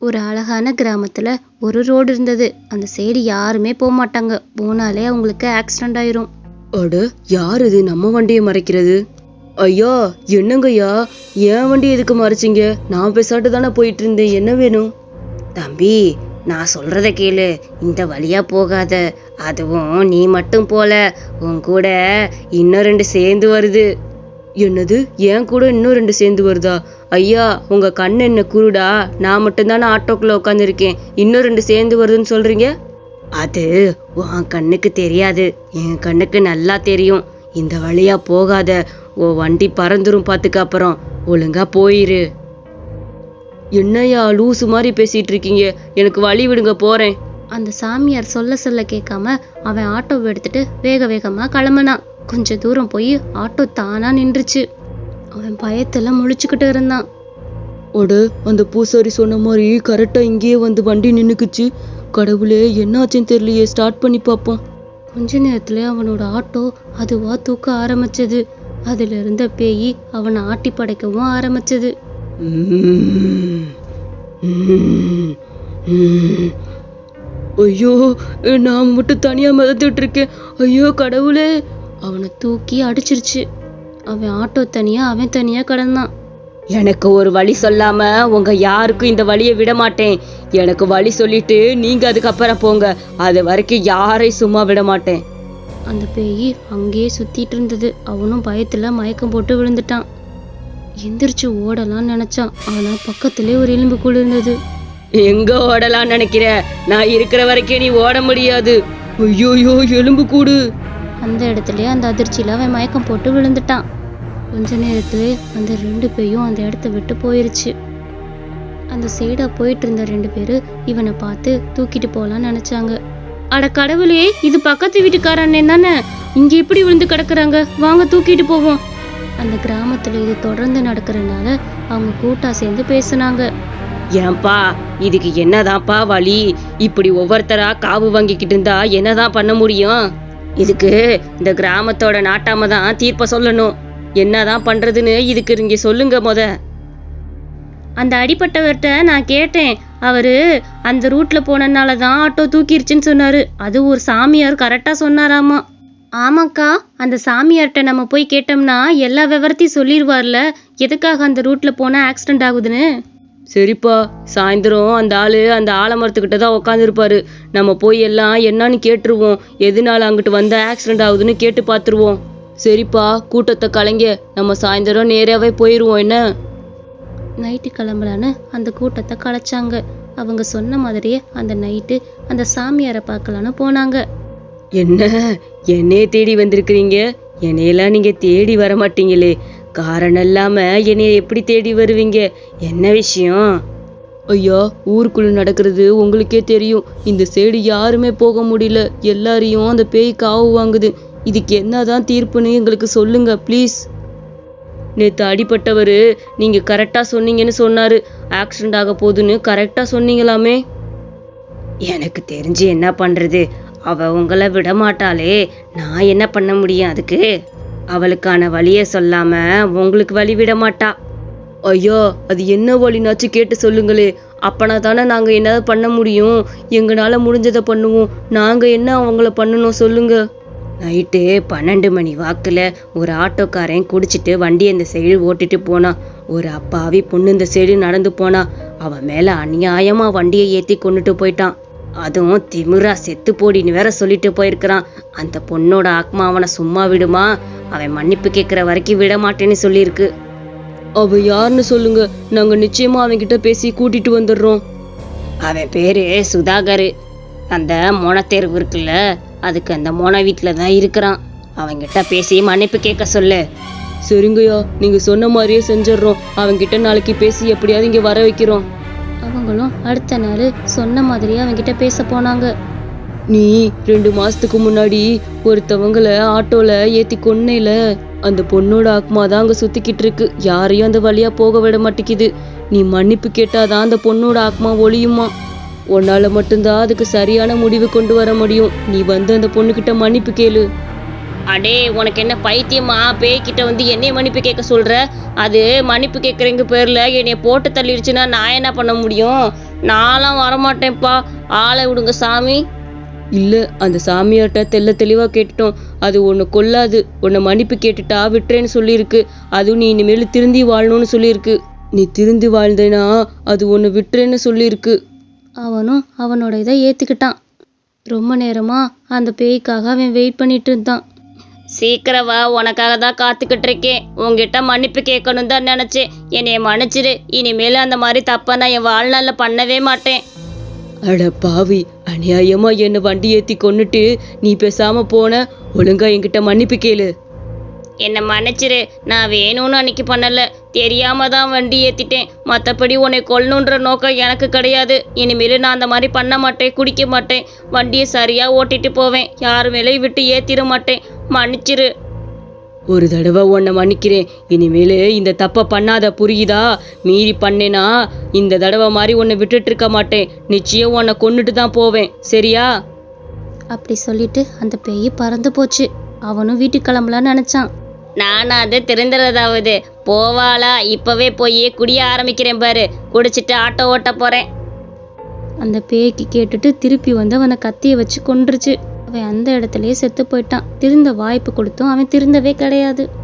ஒரு அழகான கிராமத்துல ஒரு ரோடு இருந்தது. அந்த சைடு யாருமே போக மாட்டாங்க. போனாலே அவங்களுக்கு ஆக்சிடென்ட் ஆயிரும். அட யார் இது? நம்ம வண்டியை மறைக்கிறது. ஐயா என்னங்கய்யா? என் வண்டி எதுக்கு மறைச்சிங்க? நான் பேசாட்டு தானே போயிட்டு இருந்தேன் என்ன வேணும்? தம்பி நான் சொல்றத கேளு. இந்த வழியா போகாத. அதுவும் நீ மட்டும் போல. உன் கூட இன்னும் ரெண்டு சேர்ந்து வருது. என்னது? என் கூட இன்னும் ரெண்டு சேர்ந்து வருதா? ஐயா உங்க கண் என்ன குருடா? நான் மட்டும்தானே ஆட்டோக்குள்ள உட்காந்துருக்கேன் இன்னும் ரெண்டு சேர்ந்து வருதுன்னு சொல்றீங்க? அது உன் கண்ணுக்கு தெரியாது. என் கண்ணுக்கு நல்லா தெரியும். இந்த வழியா போகாத. ஓ வண்டி பறந்துரும் பாத்துக்க அப்புறம். ஒழுங்கா போயிரு. என்னய்யா லூசு மாதிரி பேசிட்டு இருக்கீங்க. எனக்கு வழி விடுங்க போறேன். அந்த சாமியார் சொல்ல சொல்ல கேட்காம அவன் ஆட்டோவை எடுத்துட்டு வேக வேகமா கிளம்புனான். கொஞ்ச தூரம் போய் ஆட்டோ தானா நின்றுச்சு. அவன் பயத்தெல்லாம் முழிச்சுக்கிட்டு இருந்தான். அட அந்த பூசாரி சொன்ன மாதிரி கரெக்டா இங்கேயே வந்து வண்டி நின்னுக்குச்சு. கடவுளே என்னாச்சுன்னு தெரியலையே ஸ்டார்ட் பண்ணி பார்ப்போம். கொஞ்ச நேரத்துல அவனோட ஆட்டோ அதுவா தூக்க ஆரம்பிச்சது. அதுல இருந்த பேய் அவனை ஆட்டி படைக்கவும் ஆரம்பிச்சது. ஐயோ நான் மட்டும் தனியா மிதந்துட்டு இருக்கேன். ஐயோ கடவுளே. அவனை தூக்கி அடிச்சிருச்சு. அவன் ஆட்டோ தனியா அவன் தனியா கிடந்தான். எனக்கு ஒரு வழி சொல்லாம உங்க யாருக்கும் இந்த வழியை விட மாட்டேன். எனக்கு வழி சொல்லிட்டு நீங்க அதுக்கப்புறம் போங்க. அது வரைக்கும் யாரையும் சும்மா விட மாட்டேன். அந்த பேய் அங்கேயே சுத்திட்டு இருந்தது. அவனும் பயத்துல மயக்கம் போட்டு விழுந்துட்டான். எந்திரிச்சு ஓடலாம்னு நினைச்சான். ஆனா பக்கத்திலே ஒரு எலும்பு கூடு இருந்தது எங்க ஓடலாம்னு நினைக்கிற? நான் இருக்கிற வரைக்கும் நீ ஓட முடியாது. ஐயோயோ எலும்பு கூடு. அந்த இடத்துலயே அந்த அதிர்ச்சியில அவன் மயக்கம் போட்டு விழுந்துட்டான். கொஞ்ச நேரத்துல அந்த ரெண்டு பேயும் அந்த இடத்த விட்டு போயிருச்சு. அந்த சைடா போயிட்டு இருந்த ரெண்டு பேரு இவனை பார்த்து தூக்கிட்டு போலாம்னு நினைச்சாங்க. அட கடவுளே இது பக்கத்து வீட்டுக்காரண்ணே தானே? இங்க இப்படி விழுந்து கிடக்குறாங்க? வாங்க தூக்கிட்டு போவோம். அந்த கிராமத்துல இது தொடர்ந்து நடக்கிறனால அவங்க கூட்டா சேர்ந்து பேசுனாங்க. ஏன்பா இதுக்கு என்னதான்ப்பா வழி? இப்படி ஒவ்வொருத்தரா காவு வாங்கிக்கிட்டு இருந்தா என்னதான் பண்ண முடியும்? இதுக்கு இந்த கிராமத்தோட நாட்டாம தான் தீர்ப்ப சொல்லணும். என்னதான் பண்றதுன்னு இதுக்கு நீங்க சொல்லுங்க முத. அந்த அடிப்பட்டவர்கிட்ட நான் கேட்டேன். அவரு அந்த ரூட்ல போனனால தான் ஆட்டோ தூக்கிருச்சுன்னு சொன்னாரு. அது ஒரு சாமியார் கரெக்டா சொன்னாராமா. ஆமாக்கா அந்த சாமியார்கிட்ட நம்ம போய் கேட்டோம்னா எல்லா விவரத்தையும் சொல்லிடுவார்ல எதுக்காக அந்த ரூட்ல போனா ஆக்சிடென்ட் ஆகுதுன்னு? சரிப்பா சாயந்தரம் அந்த ஆளு அந்த ஆலமரத்துக்கிட்ட தான் உட்காந்துருப்பாரு நம்ம போய் எல்லாம் என்னன்னு கேட்டுருவோம். எதுனால அங்கிட்டு வந்தா ஆக்சிடென்ட் ஆகுதுன்னு கேட்டு பார்த்துருவோம் சரிப்பா கூட்டத்தை கலைங்க. நம்ம சாயந்தரம் நேராவே போயிருவோம் என்ன? நைட்டு கிளம்பலான்னு அந்த கூட்டத்தை கலைச்சாங்க. அவங்க சொன்ன மாதிரியே அந்த நைட்டு அந்த சாமியாரை பார்க்கலான்னு போனாங்க. என்ன? என்னைய தேடி வந்திருக்கிறீங்க? என்னையெல்லாம் நீங்க தேடி வர மாட்டீங்களே. காரணம் இல்லாம என்னைய எப்படி தேடி வருவீங்க? என்ன விஷயம்? ஐயா ஊருக்குள்ள நடக்கிறது உங்களுக்கே தெரியும். இந்த சைடு யாருமே போக முடியல. எல்லாரையும் அந்த பேய் காவு வாங்குது. இதுக்கு என்னதான் தீர்ப்புன்னு எங்களுக்கு சொல்லுங்க ப்ளீஸ் நேத்து அடிபட்டவர் நீங்க கரெக்டா சொன்னீங்கன்னு சொன்னாரு. ஆக்சிடென்ட் ஆக போகுதுன்னு கரெக்டா சொன்னீங்களாமே. எனக்கு தெரிஞ்சு என்ன பண்றது? அவ உங்களை விட மாட்டாளே. நான் என்ன பண்ண முடியும் அதுக்கு? அவளுக்கான வழியை சொல்லாம உங்களுக்கு வழி விட மாட்டா. ஐயா அது என்ன வழினாச்சும் கேட்டு சொல்லுங்களே. அப்பனா தானே நாங்கள் என்ன பண்ண முடியும். எங்களால் முடிஞ்சதை பண்ணுவோம். நாங்கள் என்ன அவங்கள பண்ணணும் சொல்லுங்கள் நைட்டு பன்னெண்டு மணி வாக்குல ஒரு ஆட்டோக்காரன் குடிச்சிட்டு வண்டியை இந்த சைடு ஓட்டிட்டு போனான் ஒரு அப்பாவி பொண்ணு இந்த சைடு நடந்து போனா. அவன் மேல அநியாயமா வண்டியை ஏத்தி கொண்டுட்டு போயிட்டான். அதுவும் திமிரா செத்து போடின்னு வேற சொல்லிட்டு போயிருக்கிறான். அந்த பொண்ணோட ஆத்மா அவனை சும்மா விடுமா? அவன் மன்னிப்பு கேட்கிற வரைக்கும் விட மாட்டேன்னு சொல்லியிருக்கு. அவ யாருன்னு சொல்லுங்க. நாங்க நிச்சயமா அவன்கிட்ட பேசி கூட்டிட்டு வந்துடுறோம். அவன் பேரு சுதாகர். அந்த மோனத்தேர்வு இருக்குல்ல அதுக்கு அந்த மோன வீட்டில் தான் இருக்கிறான். அவன்கிட்ட பேசி மன்னிப்பு கேட்க சொல்லு. சரிங்கய்யா நீங்க சொன்ன மாதிரியே செஞ்சிடுறோம். அவன்கிட்ட நாளைக்கு பேசி எப்படியாவது இங்க வர வைக்கிறோம். அவங்களும் அடுத்த நாள் சொன்ன மாதிரியே அவன்கிட்ட பேச போனாங்க. நீ ரெண்டு மாசத்துக்கு முன்னாடி ஒருத்தவங்கள ஆட்டோல ஏத்தி கொன்னையில அந்த பொண்ணோட ஆத்மா தான் அங்க சுத்திக்கிட்டு இருக்கு. யாரையும் அந்த வழியா போக விட மாட்டேங்குது. நீ மன்னிப்பு கேட்டாதான் அந்த பொண்ணோட ஆத்மா ஒளியுமா? உன்னால மட்டும்தான் அதுக்கு சரியான முடிவு கொண்டு வர முடியும். நீ வந்து அந்த பொண்ணுகிட்ட மன்னிப்பு கேளு. அடே உனக்கு என்ன பைத்தியமா? பேய்கிட்ட வந்து என்னைய மன்னிப்பு கேட்க சொல்ற? அது மன்னிப்பு கேட்குறங்க பேர்ல என்னைய போட்டு தள்ளிடுச்சுன்னா நான் என்ன பண்ண முடியும்? நான்லாம் வரமாட்டேன்ப்பா. ஆளை விடுங்க சாமி. இல்ல அந்த சாமியார்ட்ட தெள்ள தெளிவா கேட்டுட்டோம். அது உன்னை கொல்லாது. உன்னை மன்னிப்பு கேட்டுட்டா விட்டுறேன்னு சொல்லியிருக்கு. அதுவும் நீ இனிமேல் திருந்தி வாழணும்னு சொல்லியிருக்கு. நீ திருந்தி வாழ்ந்தேனா அது உன்னை விட்டுறேன்னு சொல்லியிருக்கு. அவனும் அவனோட இதை ஏத்துக்கிட்டான். ரொம்ப நேரமா அந்த பேய்க்காக அவன் வெயிட் பண்ணிட்டு இருந்தான். சீக்கிரம் வா உனக்காக தான் காத்துக்கிட்டு இருக்கேன். உங்ககிட்ட மன்னிப்பு கேட்கணும் தான் நினைச்சேன். என்னைய மன்னிச்சிடு இனிமேல் அந்த மாதிரி தப்பா நான் என் வாழ்நாள்ல பண்ணவே மாட்டேன். அட பாவி அநியாயமா என்னை வண்டி ஏத்தி கொன்னுட்டு நீ பேசாம போன? ஒழுங்கா என்கிட்ட மன்னிப்பு கேளு. என்னை மன்னிச்சிரு. நான் வேணும்னு அன்னைக்கு பண்ணல. தெரியாம தான் வண்டி ஏத்திட்டேன். மற்றபடி உன்னை கொல்லணுன்ற நோக்கம் எனக்கு கிடையாது. இனிமேல் நான் அந்த மாதிரி பண்ண மாட்டேன் குடிக்க மாட்டேன். வண்டியை சரியா ஓட்டிட்டு போவேன். யார் மேலேயும் விட்டு ஏத்திட மாட்டேன். மன்னிச்சிரு. ஒரு தடவை உன்னை மன்னிக்கிறேன். இனிமேல் இந்த தப்பை பண்ணாத புரியுதா? மீறி பண்ணேனா? இந்த தடவை மாதிரி உன்னை விட்டுட்டு இருக்க மாட்டேன். நிச்சயம் உன்னை கொன்னுட்டு தான் போவேன். சரியா? அப்படி சொல்லிட்டு அந்த பேய் பறந்து போச்சு. அவனும் வீட்டுக்கு கிளம்பலான்னு நினைச்சான். நான் அது திருந்துறதாவது. போவாளா? இப்பவே போய் குடிய ஆரம்பிக்கிறேன் பாரு. குடிச்சிட்டு ஆட்டோ ஓட்ட போறேன். அந்த பேய்க்கு கேட்டுட்டு திருப்பி வந்து அவனை கத்திய வச்சு கொன்றுச்சு. அவன் அந்த இடத்துலயே செத்து போயிட்டான். திருந்த வாய்ப்பு கொடுத்தும் அவன் திருந்தவே கிடையாது.